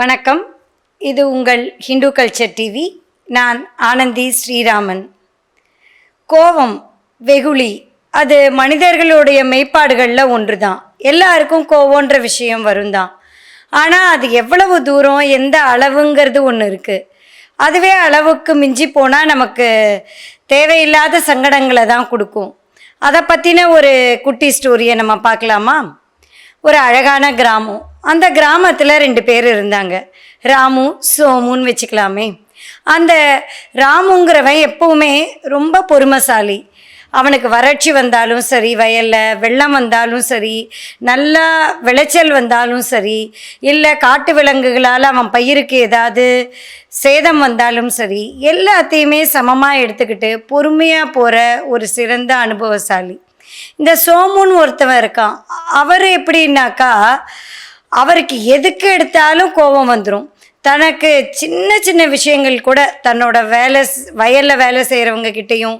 வணக்கம். இது உங்கள் ஹிந்து கல்ச்சர் டிவி நான் ஆனந்தி ஸ்ரீராமன். கோபம் வெகுளி அது மனிதர்களுடைய மெய்ப்பாடுகளில் ஒன்று தான் எல்லாருக்கும் கோவன்ற விஷயம் வரும் தான் ஆனால் அது எவ்வளவு தூரம் எந்த அளவுங்கிறது ஒன்று இருக்குது அதுவே அளவுக்கு மிஞ்சி போனால் நமக்கு தேவையில்லாத சங்கடங்களை தான் கொடுக்கும். அதை பற்றின ஒரு குட்டி ஸ்டோரியை நம்ம பார்க்கலாமா? ஒரு அழகான கிராமம். அந்த கிராமத்தில் ரெண்டு பேர் இருந்தாங்க. ராமு சோமுன்னு வச்சுக்கலாமே. அந்த ராமுங்கிறவன் எப்பவுமே ரொம்ப பொறுமைசாலி. அவனுக்கு வறட்சி வந்தாலும் சரி வயலில் வெள்ளம் வந்தாலும் சரி நல்லா விளைச்சல் வந்தாலும் சரி இல்லை காட்டு விலங்குகளால் அவன் பயிருக்கு ஏதாவது சேதம் வந்தாலும் சரி எல்லாத்தையுமே சமமாக எடுத்துக்கிட்டு பொறுமையாக போகிற ஒரு சிறந்த அனுபவசாலி. இந்த சோமுன்னு ஒருத்தவன் இருக்கான். அவர் எப்படின்னாக்கா அவருக்கு எதுக்கு எடுத்தாலும் கோபம் வந்துடும் தனக்கு சின்ன சின்ன விஷயங்கள் கூட தன்னோட வேலை வயலில் வேலை செய்கிறவங்க கிட்டேயும்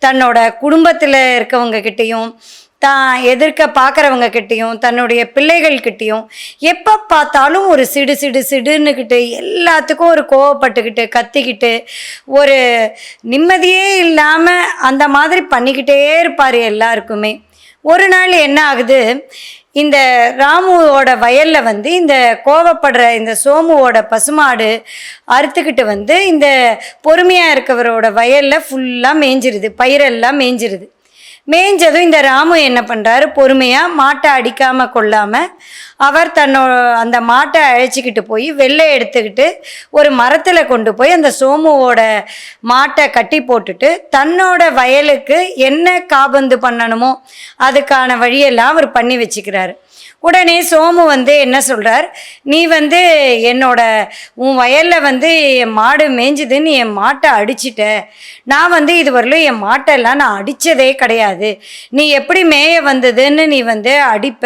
தன்னோட குடும்பத்தில் இருக்கவங்க கிட்டேயும் தான் எதிர்க்க பார்க்குறவங்க கிட்டேயும் தன்னுடைய பிள்ளைகள் கிட்டேயும் எப்போ பார்த்தாலும் ஒரு சிடு சிடு சிடுன்னுக்கிட்டு எல்லாத்துக்கும் ஒரு கோவப்பட்டுக்கிட்டு கத்திக்கிட்டு ஒரு நிம்மதியே இல்லாமல் அந்த மாதிரி பண்ணிக்கிட்டே இருப்பார் எல்லாருக்குமே. ஒரு நாள் என்ன ஆகுது? இந்த ராமுவோட வயலில் வந்து இந்த கோவப்படுற இந்த சோமுவோட பசுமாடு அறுத்துக்கிட்டு வந்து இந்த பொறுமையாக இருக்கவரோட வயலில் ஃபுல்லாக மேய்ஞ்சிருது பயிரெல்லாம் மேய்ஞ்சிருது மேய்ஞ்சதும் இந்த ராமு என்ன பண்ணுறாரு பொறுமையாக மாட்டை அடிக்காமல் கொள்ளாமல் அவர் தன்னோட அந்த மாட்டை அழைச்சிக்கிட்டு போய் வெள்ளை எடுத்துக்கிட்டு ஒரு மரத்தில் கொண்டு போய் அந்த சோமுவோட மாட்டை கட்டி போட்டுட்டு தன்னோட வயலுக்கு என்ன காபந்து பண்ணணுமோ அதுக்கான வழியெல்லாம் அவர் பண்ணி வச்சுக்கிறாரு. உடனே சோமு வந்து என்ன சொல்கிறார் நீ வந்து என்னோட உன் வயலில் வந்து என் மாடு மேய்ஞ்சுதுன்னு என் மாட்டை அடிச்சிட்ட. நான் வந்து இதுவரையிலும் என் மாட்டெல்லாம் நான் அடித்ததே கிடையாது. நீ எப்படி மேய வந்ததுன்னு நீ வந்து அடிப்ப.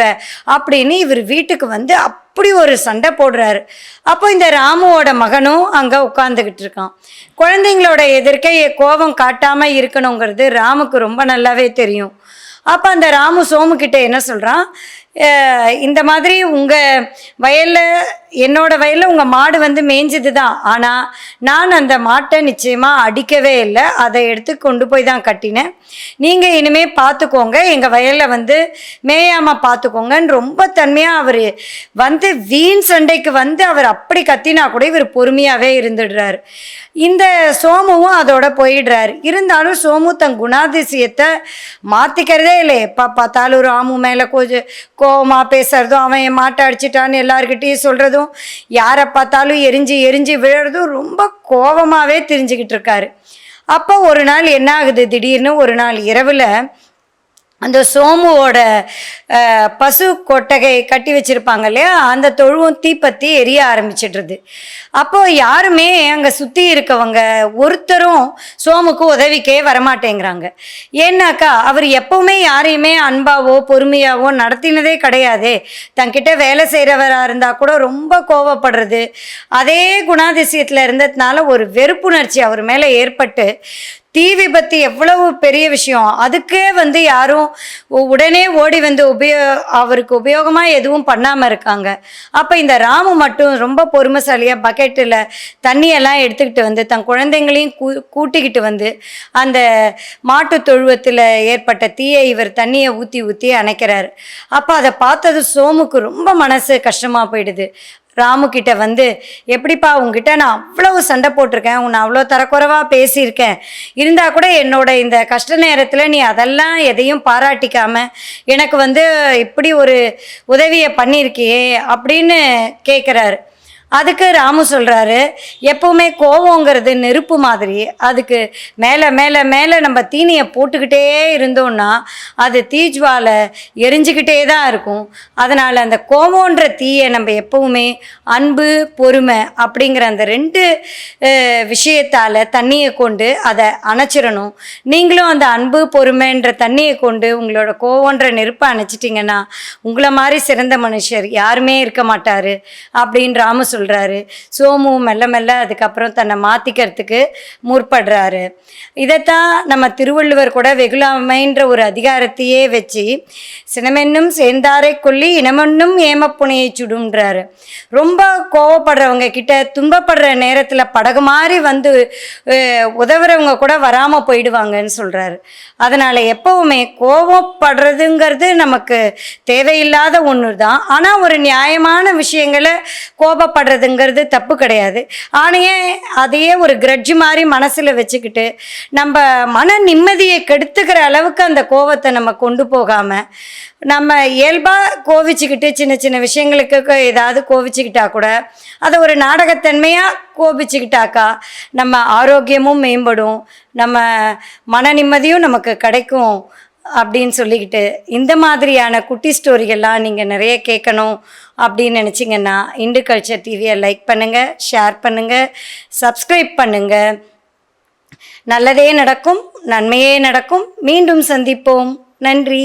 அப்படின்னு இவர் வீட்டுக்கு வந்து அப்படி ஒரு சண்டை போடுறாரு. அப்போ இந்த ராமுவோட மகனும் அங்கே உட்காந்துக்கிட்டு இருக்கான். குழந்தைங்களோட எதிர்க்க கோபம் காட்டாமல் இருக்கணுங்கிறது ராமுக்கு ரொம்ப நல்லாவே தெரியும். அப்போ அந்த ராமு சோமுக்கிட்ட என்ன சொல்கிறான் இந்த மாதிரி உங்கள் வயலில் என்னோட வயலில் உங்கள் மாடு வந்து மேய்ஞ்சது தான் ஆனால் நான் அந்த மாட்டை நிச்சயமாக அடிக்கவே இல்லை. அதை எடுத்து கொண்டு போய் தான் கட்டினேன். நீங்கள் இனிமேல் பார்த்துக்கோங்க எங்கள் வயலில் வந்து மேயாமல் பார்த்துக்கோங்கன்னு ரொம்ப தன்மையாக அவர் வந்து வீண் சண்டைக்கு வந்து அவர் அப்படி கத்தினா கூட இவர் பொறுமையாகவே இருந்துடுறாரு. இந்த சோமுவும் அதோட போயிடுறாரு. இருந்தாலும் சோமு தன் குணாதிசயத்தை மாற்றிக்கிறதே இல்லை. எப்போ பார்த்தாலும் ராமு மேலே கொஞ்சம் கோவமாக பேசுறதும் அவன் என் மாட்டை அடிச்சிட்டான்னு எல்லார்கிட்டயும் சொல்கிறதும் யாரை பார்த்தாலும் எரிஞ்சு எரிஞ்சு விழுறதும் ரொம்ப கோவமாகவே தெரிஞ்சுக்கிட்டு இருக்காரு. அப்போ ஒரு நாள் என்ன ஆகுது? திடீர்னு ஒரு நாள் இரவில் அந்த சோமுவோட பசு கொட்டகை கட்டி வச்சிருப்பாங்க இல்லையா? அந்த தொழுவும் தீப்பத்தி எரிய ஆரம்பிச்சிடுறது. அப்போ யாருமே அங்கே சுற்றி இருக்கவங்க ஒருத்தரும் சோமுக்கு உதவிக்கே வரமாட்டேங்கிறாங்க. ஏன்னாக்கா அவர் எப்பவுமே யாரையுமே அன்பாவோ பொறுமையாவோ நடத்தினதே கிடையாதே. தங்கிட்ட வேலை செய்கிறவராக இருந்தால் கூட ரொம்ப கோவப்படுறது. அதே குணாதிசயத்தில் இருந்ததுனால ஒரு வெறுப்புணர்ச்சி அவர் மேலே ஏற்பட்டு தீ விபத்து எவ்வளவு பெரிய விஷயம். அதுக்கே வந்து யாரும் உடனே ஓடி வந்து உபயோ அவருக்கு உபயோகமாக எதுவும் பண்ணாமல் இருக்காங்க. அப்போ இந்த ராமு மட்டும் ரொம்ப பொறுமைசாலியாக பக்கெட்டில் தண்ணியெல்லாம் எடுத்துக்கிட்டு வந்து தன் குழந்தைங்களையும் கூ கூட்டிக்கிட்டு வந்து அந்த மாட்டு தொழுவத்தில் ஏற்பட்ட தீயை இவர் தண்ணியை ஊற்றி ஊற்றி அணைக்கிறார். அப்போ அதை பார்த்தது சோமுக்கு ரொம்ப மனசு கஷ்டமாக போயிடுது. ராமு கிட்ட வந்து எப்படிப்பா உங்ககிட்ட நான் அவ்வளவு சண்டை போட்டிருக்கேன் உன்னை அவ்வளோ தரக்குறைவாக பேசியிருக்கேன். இருந்தால் கூட என்னோட இந்த கஷ்ட நேரத்தில் நீ அதெல்லாம் எதையும் பாராட்டிக்காம எனக்கு வந்து இப்படி ஒரு உதவியை பண்ணியிருக்கியே அப்படின்னு கேட்குறாரு அதுக்கு ராமு சொல்கிறாரு எப்போவுமே கோவங்கிறது நெருப்பு மாதிரி. அதுக்கு மேலே மேலே மேலே நம்ம தீனியை போட்டுக்கிட்டே இருந்தோம்னா அது தீஜ்வாலை எரிஞ்சுக்கிட்டே தான் இருக்கும். அதனால் அந்த கோவம்ன்ற தீயை நம்ம எப்போவுமே அன்பு பொறுமை அப்படிங்கிற அந்த ரெண்டு விஷயத்தால் தண்ணியை கொண்டு அதை அணைச்சிடணும். நீங்களும் அந்த அன்பு பொறுமைன்ற தண்ணியை கொண்டு உங்களோட கோவன்ற நெருப்பை அணைச்சிட்டிங்கன்னா உங்களை மாதிரி சிறந்த மனுஷர் யாருமே இருக்க மாட்டார் அப்படின்னு ராமு சொல்கிறாரு சோமு மெல்ல மெல்ல அதுக்கப்புறம் தன்னை மாற்றிக்கிறதுக்கு முற்படுறாரு. இதைத்தான் நம்ம திருவள்ளுவர் கூட வெகுலாமைன்ற ஒரு அதிகாரத்தையே வச்சு சினமென்னும் சேர்ந்தாரை கொல்லி இனமென்னும் ஏமப்புனையை சுடுன்றாரு ரொம்ப கோவப்படுறவங்க கிட்ட துன்பப்படுற நேரத்தில் படகு மாதிரி வந்து உதவுறவங்க கூட வராமல் போயிடுவாங்கன்னு சொல்கிறாரு அதனால் எப்போவுமே கோபப்படுறதுங்கிறது நமக்கு தேவையில்லாத ஒன்று தான் ஆனால் ஒரு நியாயமான விஷயங்களை கோபப்படுறதுங்கிறது தப்பு கிடையாது. ஆனையே அதையே ஒரு கிரட்ஜ் மாதிரி மனசில் வச்சுக்கிட்டு நம்ம மன நிம்மதியை கெடுத்துக்கிற அளவுக்கு அந்த கோவத்தை நம்ம கொண்டு போகாமல் நம்ம இயல்பாக கோவிச்சுக்கிட்டு சின்ன சின்ன விஷயங்களுக்கு ஏதாவது கோவிச்சுக்கிட்டா கூட அதை ஒரு நாடகத்தன்மையாக கோபிச்சுக்கிட்டாக்கா நம்ம ஆரோக்கியமும் மேம்படும். நம்ம மன நிம்மதியும் நமக்கு கிடைக்கும். அப்படின்னு சொல்லிக்கிட்டு இந்த மாதிரியான குட்டி ஸ்டோரிகள்லாம் நீங்கள் நிறைய கேட்கணும் அப்படின்னு நினச்சிங்கன்னா இந்து கல்ச்சர் டிவியை லைக் பண்ணுங்கள் ஷேர் பண்ணுங்கள் சப்ஸ்கிரைப் பண்ணுங்கள் நல்லதே நடக்கும் நன்மையே நடக்கும். மீண்டும் சந்திப்போம். நன்றி.